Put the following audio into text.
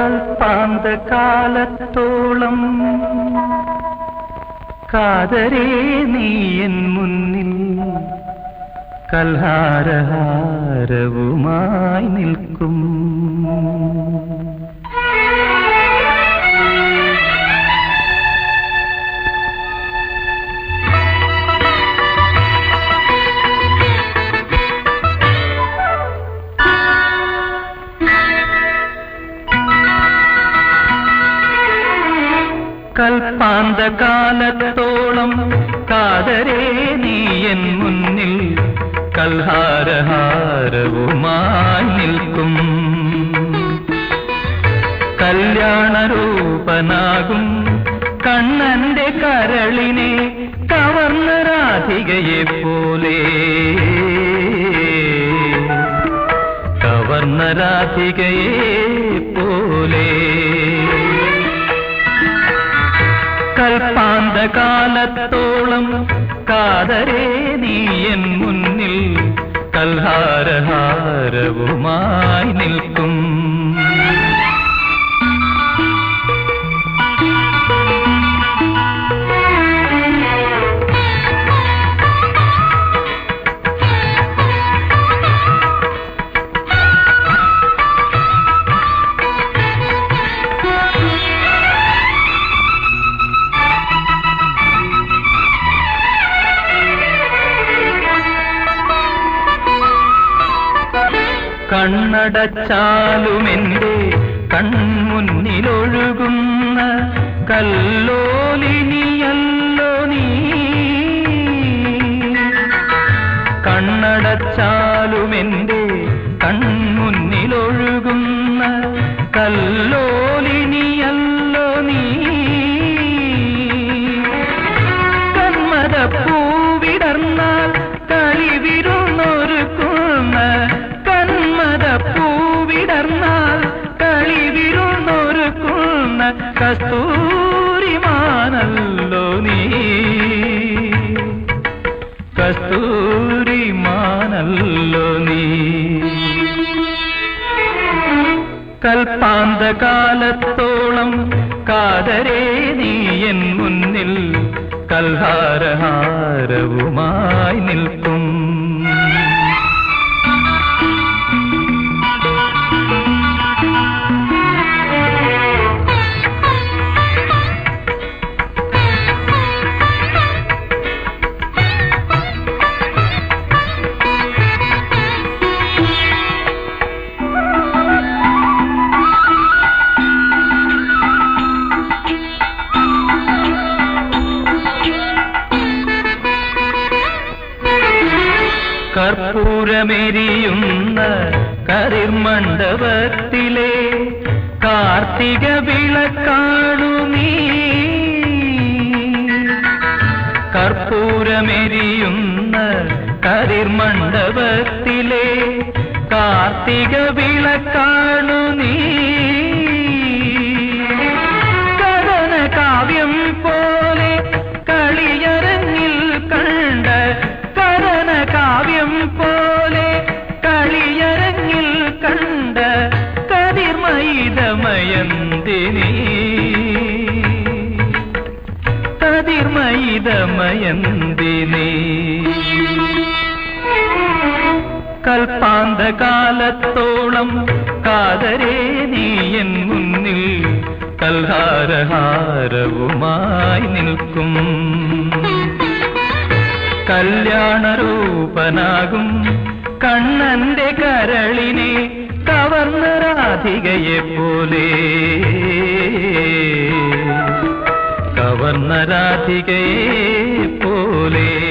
കൽപ്പാന്തകാലത്തോളം കാതരേ നീ എൻ മുന്നിൽ കൽഹാരഹാരവുമായി നിൽക്കും. കൽപ്പാന്തകാലത്തോളം കാതരേ നീ എൻ മുന്നിൽ കൽഹാരഹാരവുമായി നിൽക്കും. കല്യാണരൂപനാകും കണ്ണന്റെ കരളിനെ കവർന്ന രാധികയെ പോലെ. കവർന്ന രാധികയെ പോലെ. കൽപ്പാന്തകാലത്തോളം കാതരേ നീ എൻ മുന്നിൽ കൽഹാരഹാരവുമായി നിൽക്കും. കണ്ണടച്ചാലുമെന്റെ കൺമുന്നിലൊഴുകുന്ന കല്ലോലിനിയല്ലോ നീ. കണ്ണടച്ചാലും എന്റെ കൺമുന്നിലൊഴുകുന്ന കല്ലോലിനിയല്ലോ കസ്തൂരിമാനല്ലോ നീ. കൽപ്പാന്ത കാലത്തോളം കാതരേ നീ എൻ മുന്നിൽ കൽഹാരഹാരവുമായി നിൽക്കും. കർപ്പൂരമെരിയുന്ന കരിർമണ്ഡപത്തിലെ കാർത്തിക വിളക്കാണു നീ. കർപ്പൂരമെരിയുന്ന കരിർമണ്ഡപത്തിലെ കാർത്തിക വിളക്കാണു നീ. കതിർമയിതമയന്തിനി കൽപ്പാന്തകാലത്തോളം കാതരേ നീ എൻ മുന്നിൽ കൽഹാരഹാരവുമായി നിൽക്കും. കല്യാണരൂപനാകും കണ്ണന്റെ കരളിനെ കവർന്ന രാധികയെ പോലെ പോലേ പോലെ.